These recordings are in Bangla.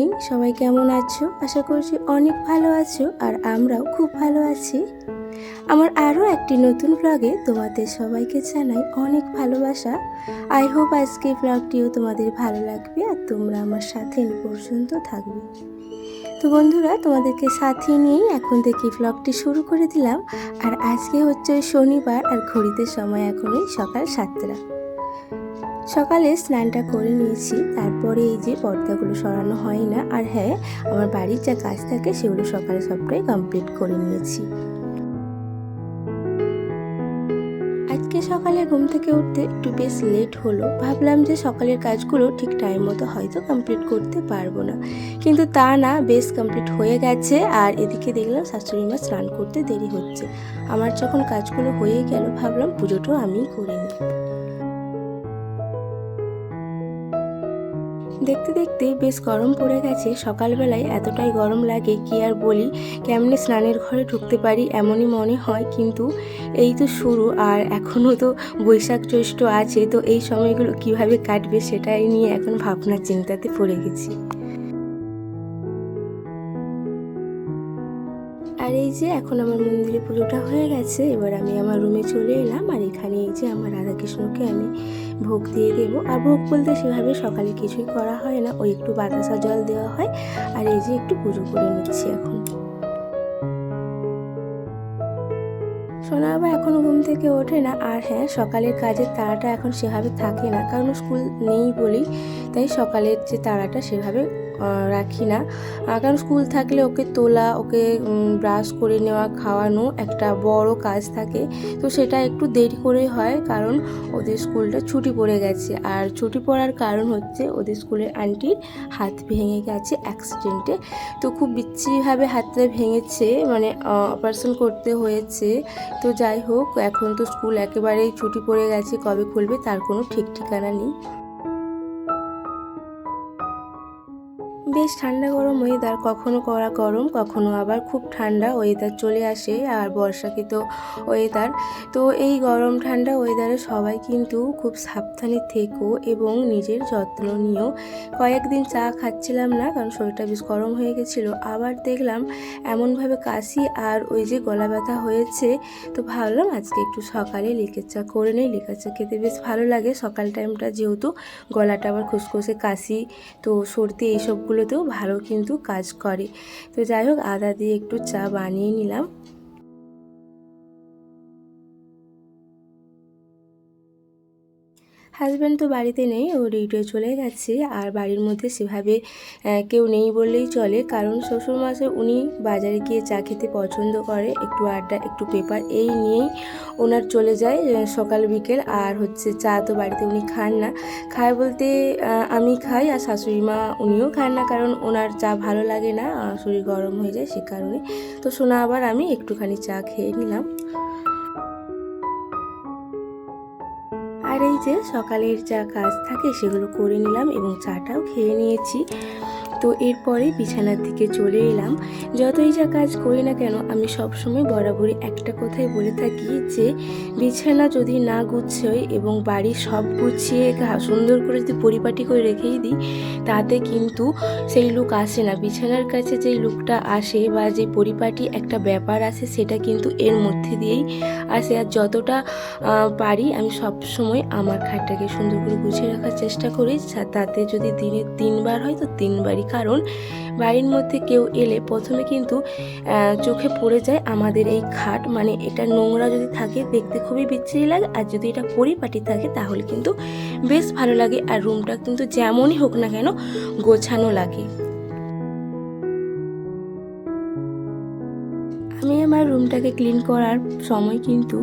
মর্নিং, সবাই কেমন আছো? আশা করছি অনেক ভালো আছো আর আমরাও খুব ভালো আছি। আমার আরও একটি নতুন ব্লগে তোমাদের সবাইকে জানাই অনেক ভালোবাসা। আই হোপ আজকে ব্লগটিও তোমাদের ভালো লাগবে আর তোমরা আমার সাথে পর্যন্ত থাকবে। তো বন্ধুরা, তোমাদেরকে সাথে নিয়েই এখন থেকে ব্লগটি শুরু করে দিলাম। আর আজকে হচ্ছে শনিবার আর ঘড়িতে সময় এখনই সকাল সাতটা। সকালে স্নানটা করে নিয়েছি। তারপরে এই যে পর্দাগুলো সরানো হয় না, আর হ্যাঁ আমার বাড়ির যা কাজ থাকে সেগুলো সকালে সবটাই কমপ্লিট করে নিয়েছি। আজকে সকালে ঘুম থেকে উঠতে একটু বেশ লেট হলো। ভাবলাম যে সকালের কাজগুলো ঠিক টাইম মতো হয়তো কমপ্লিট করতে পারব না। কিন্তু তা না, বেশ কমপ্লিট হয়ে গেছে। আর এদিকে দেখলাম শাশুড়ি মা স্নান করতে দেরি হচ্ছে। আমার যখন কাজগুলো হয়ে গেল, ভাবলাম পুজোটাও আমিই করে নিই। দেখতে দেখতে বেশ গরম পড়ে গেছে। সকালবেলায় এতটাই গরম লাগে কি আর বলি, কেমনে স্নানের ঘরে ঢুকতে পারি এমনই মনে হয়। কিন্তু এই তো শুরু, আর এখনও তো বৈশাখ জ্যৈষ্ঠ আছে, তো এই সময়গুলো কীভাবে কাটবে সেটাই নিয়ে এখন ভাবনা চিন্তাতে পড়ে গেছি। আর এই যে, এখন আমার মন্দিরে পুজোটা হয়ে গেছে, এবার আমি আমার রুমে চলে এলাম আর এই যে আমার রাধাকৃষ্ণকে আমি ভোগ দিয়ে দেবো। আর ভোগ বলতে সেভাবে সকালে কিছুই করা হয় না। ওই একটু বাতাসা জল দেওয়া হয় আর এই যে একটু পুজো করে নিচ্ছি এখন। সোনা আবার এখনও ঘুম থেকে ওঠে না। আর হ্যাঁ সকালের কাজের তাড়াটা এখন সেভাবে থাকে না। কারণ স্কুল নেই বলেই তাই সকালের যে তাড়াটা সেভাবে রাখি না। কারণ স্কুল থাকলে ওকে তোলা, ওকে ব্রাশ করে নেওয়া, খাওয়ানো একটা বড় কাজ থাকে। তো সেটা একটু দেরি করে হয় কারণ ওদের স্কুলটা ছুটি পড়ে গেছে। আর ছুটি পড়ার কারণ হচ্ছে ওদের স্কুলের আন্টির হাত ভেঙে গেছে অ্যাক্সিডেন্টে তো খুব বিচ্ছিরিভাবে হাতটা ভেঙেছে মানে অপারেশন করতে হয়েছে। তো যাই হোক, এখন তো স্কুল একেবারেই ছুটি পড়ে গেছে, কবে খুলবে তার কোনো ঠিক ঠিকানা নেই। বেশ ঠান্ডা গরম ওয়েদার কখনো কড়া গরম, কখনো আবার খুব ঠান্ডা ওয়েদার চলে আসে আর বর্ষাকৃত ওয়েদার তো এই গরম ঠান্ডা ওয়েদারে সবাই কিন্তু খুব সাবধানে থেকো এবং নিজের যত্ন নিও। কয়েকদিন চা খাচ্ছিলাম না, কারণ শরীরটা বেশ গরম হয়ে গেছিল। আবার দেখলাম এমনভাবে কাশি আর ওই যে গলা ব্যথা হয়েছে। তো ভাবলাম আজকে একটু সকালে লিকের চা করে নিই, লিকার চা খেতে বেশ ভালো লাগে। সকাল টাইমটা যেহেতু গলাটা আবার খুসখুসে কাশি, তো সর্দি এইসবগুলোতেও ভালো কিন্তু কাজ করে। তো যাই হোক আদা দিয়ে একটু চা বানিয়ে নিলাম। হাজব্যান্ড তো বাড়িতে নেই, ও ডিউটি চলে গেছে। আর বাড়ির মধ্যে সেভাবে কেউ নেই বললেই চলে। কারণ শ্বশুরমশাই উনি বাজারে গিয়ে চা খেতে পছন্দ করে। একটু আড্ডা, একটু পেপার, এই নিয়েই ওনার চলে যায় সকাল, বিকেল। আর হচ্ছে চা তো বাড়িতে উনি খান না। খায় বলতে আমি খাই আর শাশুড়ি মা উনিও খান না। কারণ ওনার চা ভালো লাগে না শরীর গরম হয়ে যায় সে কারণে। তো শোনা আবার আমি একটুখানি চা খেয়ে নিলাম। আর এই যে সকালের যা কাজ থাকে সেগুলো করে নিলাম এবং চাটাও খেয়ে নিয়েছি। তো এরপরে বিছানার দিকে চলে এলাম। যতই যা কাজ করি না কেন, আমি সবসময় বরাবরই একটা কথাই বলে থাকি যে, বিছানা যদি না গুছোই এবং বাড়ি সব গুছিয়ে সুন্দর করে যদি পরিপাটি করে রেখেই দিই, তাতে কিন্তু সেই লুক আসে না। বিছানার কাছে যেই লুকটা আসে বা যে পরিপাটি একটা ব্যাপার আসে, সেটা কিন্তু এর মধ্যে দিয়েই আসে। আর যতটা পারি আমি সব সময় আমার খাটটাকে সুন্দর করে গুছিয়ে রাখার চেষ্টা করি তাতে যদি দিনে তিনবার হয়, তো তিনবারই কারণ বাড়ির মধ্যে কেউ এলে প্রথমে কিন্তু চোখে পড়ে যায় আমাদের এই খাট। মানে এটা নোংরা যদি থাকে, দেখতে খুবই বিচ্ছিরি লাগে। আর যদি এটা পরিপাটি থাকে, তাহলে কিন্তু বেশ ভালো লাগে। আর রুমটা কিন্তু যেমনই হোক না কেন, গোছানো লাগে। আমি আমার রুমটাকে ক্লিন করার সময় কিন্তু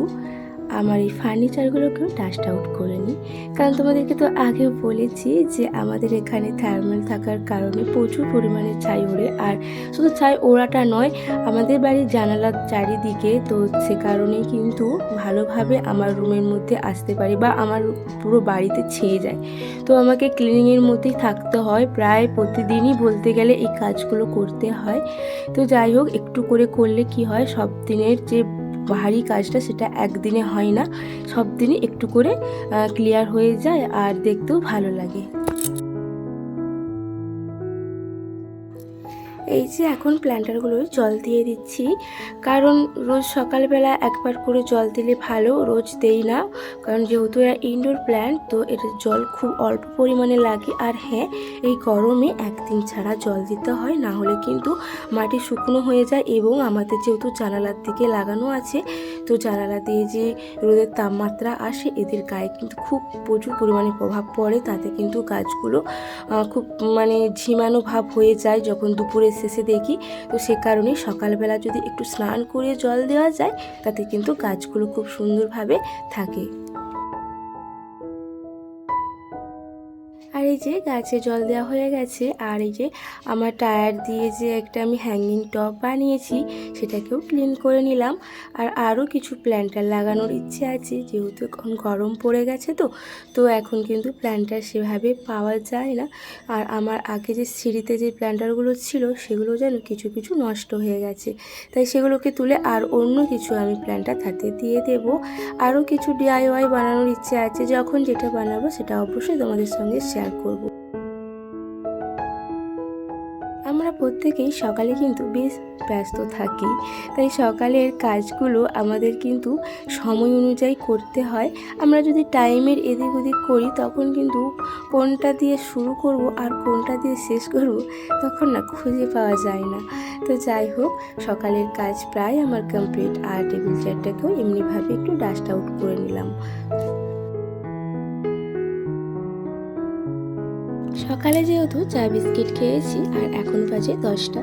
আমার এই ফার্নিচারগুলোকেও ডাস্ট আউট করে নিই। কারণ তোমাদেরকে তো আগেও বলেছি যে আমাদের এখানে থার্মাল থাকার কারণে প্রচুর পরিমাণে ছাই ওড়ে। আর শুধু ছাই ওড়াটা নয়, আমাদের বাড়ির জানালার চারিদিকে তো সে কারণেই কিন্তু ভালোভাবে আমার রুমের মধ্যে আসতে পারে বা আমার পুরো বাড়িতে ছেয়ে যায়। তো আমাকে ক্লিনিংয়ের মধ্যেই থাকতে হয়। প্রায় প্রতিদিনই বলতে গেলে এই কাজগুলো করতে হয়। তো যাই হোক, একটু করে করলে কি হয়, সব দিনের যে ভারী কাজটা সেটা একদিনে হয় না সব দিনই একটু করে ক্লিয়ার হয়ে যায় আর দেখতেও ভালো লাগে। এই যে এখন প্ল্যান্টারগুলো জল দিয়ে দিচ্ছি। কারণ রোজ সকালবেলা একবার করে জল দিলে ভালো, রোজ দেই না। কারণ যেহেতু এরা ইনডোর প্ল্যান্ট তো এটার জল খুব অল্প পরিমাণে লাগে। আর হ্যাঁ এই গরমে একদিন ছাড়া জল দিতে হয়, না হলে কিন্তু মাটি শুকনো হয়ে যায় এবং আমাদের যেহেতু জানালার দিকে লাগানো আছে, তো জানালা দিয়ে যে রোদের তাপমাত্রা আসে, এদের গায়ে কিন্তু খুব প্রচুর পরিমাণে প্রভাব পড়ে। তাতে কিন্তু গাছগুলো খুব মানে ঝিমানো ভাব হয়ে যায় যখন দুপুরের শেষে দেখি। তো সে কারণে সকালবেলা যদি একটু স্নান করে জল দেওয়া যায়, তাতে কিন্তু গাছগুলো খুব সুন্দরভাবে থাকে। এই যে গাছে জল দেওয়া হয়ে গেছে, আর এই যে আমার টায়ার দিয়ে যে একটা আমি হ্যাঙ্গিং টপ বানিয়েছি, সেটাকেও ক্লিন করে নিলাম। আর আরও কিছু প্ল্যান্টার লাগানোর ইচ্ছে আছে, যেহেতু এখন গরম পড়ে গেছে তো তো এখন কিন্তু প্ল্যান্টার সেভাবে পাওয়া যায় না। আর আমার আগে যে সিঁড়িতে যে প্ল্যান্টারগুলো ছিল, সেগুলো যেন কিছু কিছু নষ্ট হয়ে গেছে। তাই সেগুলোকে তুলে আর অন্য কিছু আমি প্ল্যান্টার তাতে দিয়ে দেব। আরও কিছু ডিআইওয়াই বানানোর ইচ্ছে আছে, যখন যেটা বানাবো সেটা অবশ্যই তোমাদের সঙ্গে শেয়ার করব। আমরা প্রত্যেকেই সকালে কিন্তু বেশ ব্যস্ত থাকি, তাই সকালের কাজগুলো আমাদের কিন্তু সময় অনুযায়ী করতে হয়। আমরা যদি টাইমের এদিক ওদিক করি, তখন কিন্তু কোনটা দিয়ে শুরু করব আর কোনটা দিয়ে শেষ করব, তখন না খুঁজে পাওয়া যায় না। তো যাই হোক, সকালের কাজ প্রায় আমার কমপ্লিট আর টেবিল চেয়ারটাকেও এমনিভাবে একটু ডাস্ট আউট করে নিলাম। সকালে যেহেতু চা বিস্কিট খেয়েছি আর এখন বাজে দশটা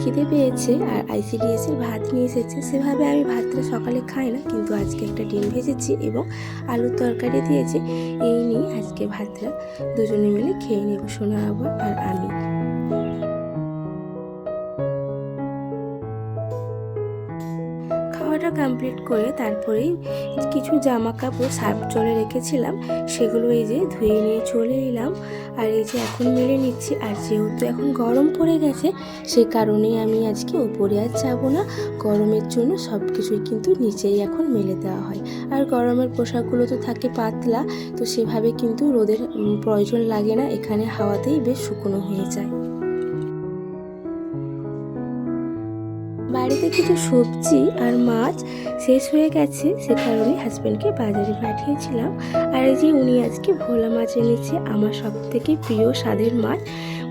খিদে পেয়েছে আর আইসিডিএসের ভাত নিয়ে এসেছে। সেভাবে আমি ভাতটা সকালে খাই না, কিন্তু আজকে একটা ডিম ভেজেছি এবং আলুর তরকারি দিয়েছি। এই নিয়ে আজকে ভাতটা দুজনে মিলে খেয়ে নেব সোনা আবার আর আমি। কমপ্লিট করে তারপরেই কিছু জামা কাপড় সার্ফ জলে রেখেছিলাম, সেগুলো এই যে ধুয়ে নিয়ে চলে এলাম। আর এই যে এখন মেলে নিচ্ছি, আর যেহেতু এখন গরম পড়ে গেছে, সে কারণেই আমি আজকে ওপরে আর যাব না। গরমের জন্য সব কিছুই কিন্তু নিচেই এখন মেলে দেওয়া হয়। আর গরমের পোশাকগুলো তো থাকে পাতলা, তো সেভাবে কিন্তু রোদের প্রয়োজন লাগে না, এখানে হাওয়াতেই বেশ শুকনো হয়ে যায়। বাড়িতে কিছু সবজি আর মাছ শেষ হয়ে গেছে, সে কারণে হাজব্যান্ডকে বাজারে পাঠিয়েছিলাম। আর এই যে উনি আজকে ভোলা মাছ এনেছে, আমার সব থেকে প্রিয় স্বাদের মাছ।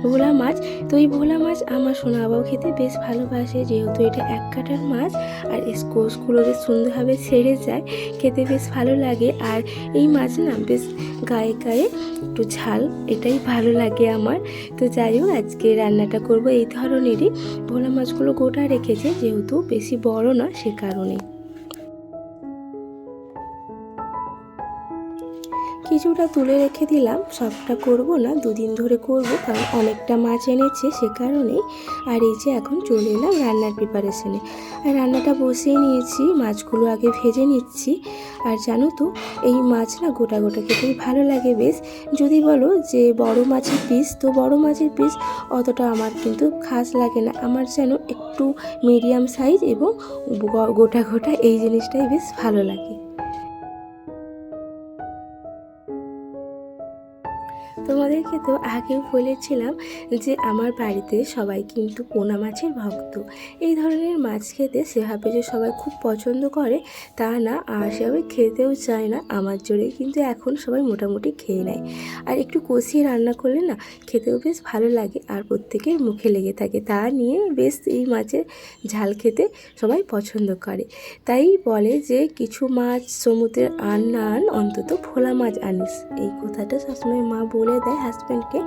ভোলা মাছ। তো এই ভোলা মাছ আমার সোনা বাবাও খেতে বেশ ভালোবাসে, যেহেতু এটা এক কাটার মাছ। আর স্কোচগুলো বেশ সুন্দরভাবে ছেড়ে যায়, খেতে বেশ ভালো লাগে। আর এই মাছ না বেশ গায়ে গায়ে, একটু ঝাল, এটাই ভালো লাগে আমার। তো যাই হোক, আজকে রান্নাটা করব এই ধরনেরই। ভোলা মাছগুলো গোটা রেখেছে, যেহেতু বেশি বড় না সে কারণে কিছুটা তুলে রেখে দিলাম। সবটা করব না, দুদিন ধরে করব, কারণ অনেকটা মাছ এনেছে সে কারণেই। আর এই যে এখন চলে এলাম রান্নার প্রিপারেশনে আর রান্নাটা বসিয়ে নিয়েছি, মাছগুলো আগে ভেজে নিচ্ছি। আর জানো তো, এই মাছ না গোটা গোটা খেতেই ভালো লাগে বেশ। যদি বলো যে বড় মাছের পিস তো বড় মাছের পিস অতটা আমার কিন্তু খাস লাগে না। আমার যেন একটু মিডিয়াম সাইজ এবং গোটা গোটা এই জিনিসটাই বেশ ভালো লাগে। তো আগেও বলেছিলাম যে আমার বাড়িতে সবাই কিন্তু পোনা মাছের ভক্ত। এই ধরনের মাছ খেতে সেভাবে যে সবাই খুব পছন্দ করে, তা না। আর সেভাবে খেতেও চায় না। আমার জোরেই কিন্তু এখন সবাই মোটামুটি খেয়ে নেয়। আর একটু কষিয়ে রান্না করলে না খেতেও বেশ ভালো লাগে আর প্রত্যেকের মুখে লেগে থাকে। তা নিয়ে বেশ এই মাছের ঝাল খেতে সবাই পছন্দ করে। তাই বলে যে কিছু মাছ সমুদ্রের আন না আন, অন্তত ভোলা মাছ আনিস। এই কথাটা সবসময় মা বলে দেয় হাজব্যান্ডকে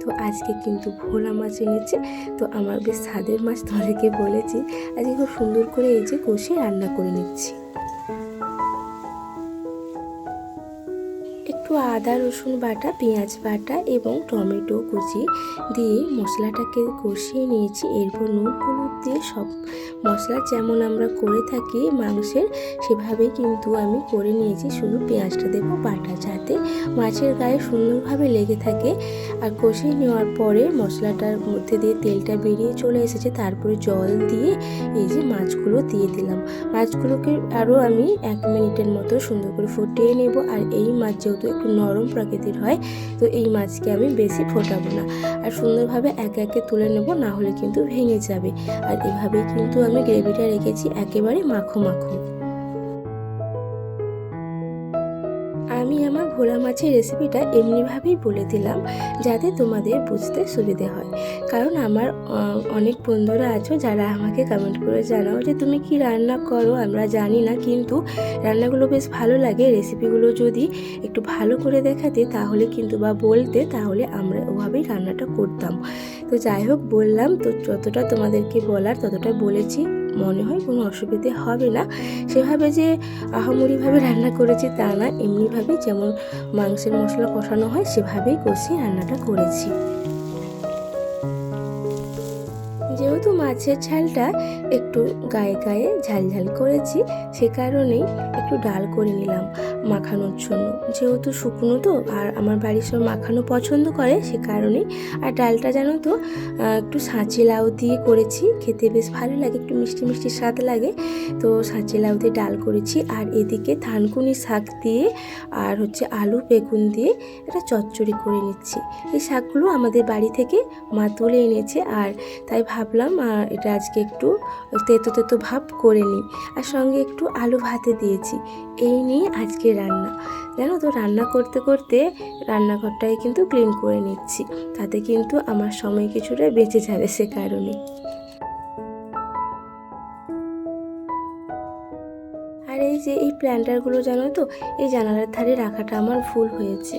তো আজকে কিন্তু ভোলা মাছ এনেছে। তো আমার বেশ স্বাদের মাছ তোমাদেরকে বলেছি। আজকে খুব সুন্দর করে এই যে কষিয়ে রান্না করে নিচ্ছি। আদা, রসুন বাটা, পেঁয়াজ বাটা এবং টমেটো কুচি দিয়ে মশলাটাকে কষিয়ে নিয়েছি। এরপর নুন হলুদ দিয়ে সব মশলা যেমন আমরা করে থাকি মাংসের সেভাবেই কিন্তু আমি করে নিয়েছি। শুধু পেঁয়াজটা দেবো বাটা যাতে মাছের গায়ে সুন্দরভাবে লেগে থাকে। আর কষিয়ে নেওয়ার পরে মশলাটার মধ্যে দিয়ে তেলটা বেরিয়ে চলে এসেছে। তারপরে জল দিয়ে এই যে মাছগুলো দিয়ে দিলাম। মাছগুলোকে আরও আমি এক মিনিটের মতো সুন্দর করে ফুটিয়ে নেব। আর এই মাছ যেহেতু একটু নরম প্রকৃতির হয়, তো এই মাছকে আমি বেশি ফোটাবো না। আর সুন্দরভাবে একে একে তুলে নেব, না হলে কিন্তু ভেঙে যাবে। আর এভাবেই কিন্তু আমি গ্রেভিটা রেখেছি একেবারে মাখো মাখো। ভোলা মাছের রেসিপিটা এমনিভাবেই বলে দিলাম, যাতে তোমাদের বুঝতে সুবিধে হয়। কারণ আমার অনেক বন্ধুরা আছো যারা আমাকে কমেন্ট করে জানাও যে, তুমি কি রান্না করো? আমরা জানি না, কিন্তু রান্নাগুলো বেশ ভালো লাগে। রেসিপিগুলো যদি একটু ভালো করে দেখাতে, তাহলে কিন্তু বা বলতে, তাহলে আমরা ওভাবেই রান্নাটা করতাম। তো যাই হোক, বললাম, তো যতটা তোমাদেরকে বলার, ততটা বলেছি। মনে হয় কোনো অসুবিধে হবে না। সেভাবে যে আহামরিভাবে রান্না করেছি তা না, এমনিভাবে যেমন মাংসের মশলা কষানো হয়, সেভাবেই কষিয়ে রান্নাটা করেছি। যেহেতু মাছের ঝালটা একটু গায়ে গায়ে ঝাল ঝাল করেছি, সে কারণেই একটু ডাল করে নিলাম। মাখানোর জন্য। যেহেতু শুকনো তো, আর আমার বাড়ির সব মাখানো পছন্দ করে সে কারণেই। আর ডালটা জানো তো একটু সাঁচি লাউ দিয়ে করেছি, খেতে বেশ ভালো লাগে, একটু মিষ্টি মিষ্টি স্বাদ লাগে। তো সাঁচি লাউ দিয়ে ডাল করেছি, আর এদিকে থানকুনি শাক দিয়ে, আর হচ্ছে আলু বেগুন দিয়ে এটা চচ্চড়ি করে নিচ্ছি। এই শাকগুলো আমাদের বাড়ি থেকে মা তুলে এনেছে, আর তাই ভাবলাম এটা আজকে একটু তেতো তেতো ভাব করে নিই। আর সঙ্গে একটু আলু ভাতে দিয়েছি। এই নিয়ে আজকে রান্না। জানো তো, রান্না করতে করতে রান্নাঘরটাই কিন্তু ক্লিন করে নিচ্ছি। তাতে কিন্তু আমার সময় কিছুটা বেঁচে যাবে সে কারণে যে এই প্ল্যান্টারগুলো জানো তো? এই জানালার ধারে রাখাটা আমার ভুল হয়েছে।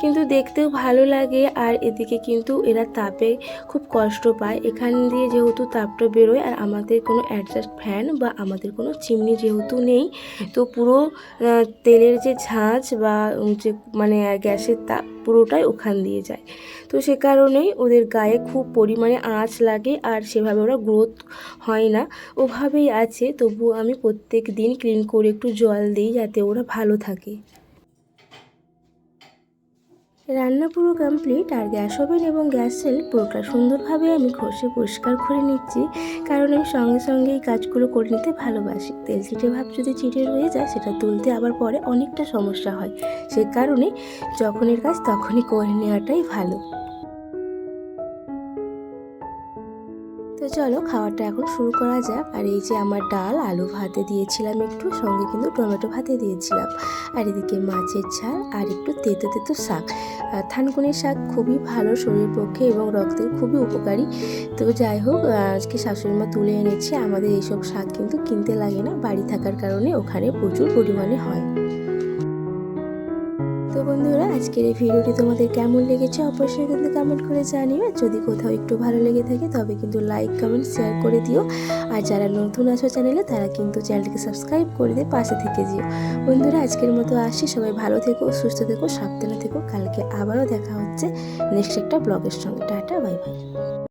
কিন্তু দেখতেও ভালো লাগে আর এদিকে কিন্তু এরা তাপে খুব কষ্ট পায়। এখান দিয়ে যেহেতু তাপটা বেরোয় আর আমাদের কোনো অ্যাডজাস্ট ফ্যান বা আমাদের কোনো চিমনি যেহেতু নেই, তো পুরো তেলের যে ঝাঁঝ বা যে মানে গ্যাসের তাপ পুরোটাই ওখান দিয়ে যায়। তো সে কারণেই ওদের গায়ে খুব পরিমাণে আঁচ লাগে আর সেভাবে ওরা গ্রোথ হয় না। ওভাবেই আছে তবু আমি প্রত্যেক দিন ক্লিন করে একটু জল দিই যাতে ওরা ভালো থাকে। রান্না পুরো কমপ্লিট আর গ্যাস ওভেন এবং গ্যাস সেল পুরোটা সুন্দরভাবে আমি ঘষে পরিষ্কার করে নিচ্ছি, কারণ আমি সঙ্গে সঙ্গে এই কাজগুলো করে নিতে ভালোবাসি। তেল ছিটে ভাব যদি চিটে রয়ে যায়, সেটা তুলতে আবার পরে অনেকটা সমস্যা হয়। সে কারণে যখনের কাজ তখনই করে নেওয়াটাই ভালো। চলো খাওয়াটা এখন শুরু করা যাক। আর এই যে আমার ডাল, আলু ভাতে দিয়েছিলাম একটু, সঙ্গে কিন্তু টমেটো ভাতে দিয়েছিলাম। আর এদিকে মাছের ঝাল আর একটু তেতো তেতো শাক। থানকুনির শাক খুবই ভালো, শরীরের পক্ষে এবং রক্তের খুবই উপকারী। তো যাই হোক আজকে শাশুড়ি মা তুলে এনেছে। আমাদের এইসব শাক কিন্তু কিনতে লাগে না, বাড়ি থাকার কারণে ওখানে প্রচুর পরিমাণে হয়। তো বন্ধুরা, আজকের এই ভিডিওটি তোমাদের কেমন লেগেছে অবশ্যই কিন্তু কমেন্ট করে জানিও। যদি কোথাও একটু ভালো লেগে থাকে তবে কিন্তু লাইক কমেন্ট শেয়ার করে দিও। আর যারা নতুন আছো চ্যানেলে তারা কিন্তু চ্যানেলটিকে সাবস্ক্রাইব করে দিয়ে পাশে থেকে যেও। বন্ধুরা, আজকের মতো আসি সবাই ভালো থেকো, সুস্থ থেকো, সাবধানে থেকো। কালকে আবারও দেখা হচ্ছে নেক্সট একটা ব্লগের সঙ্গে। Tata bye bye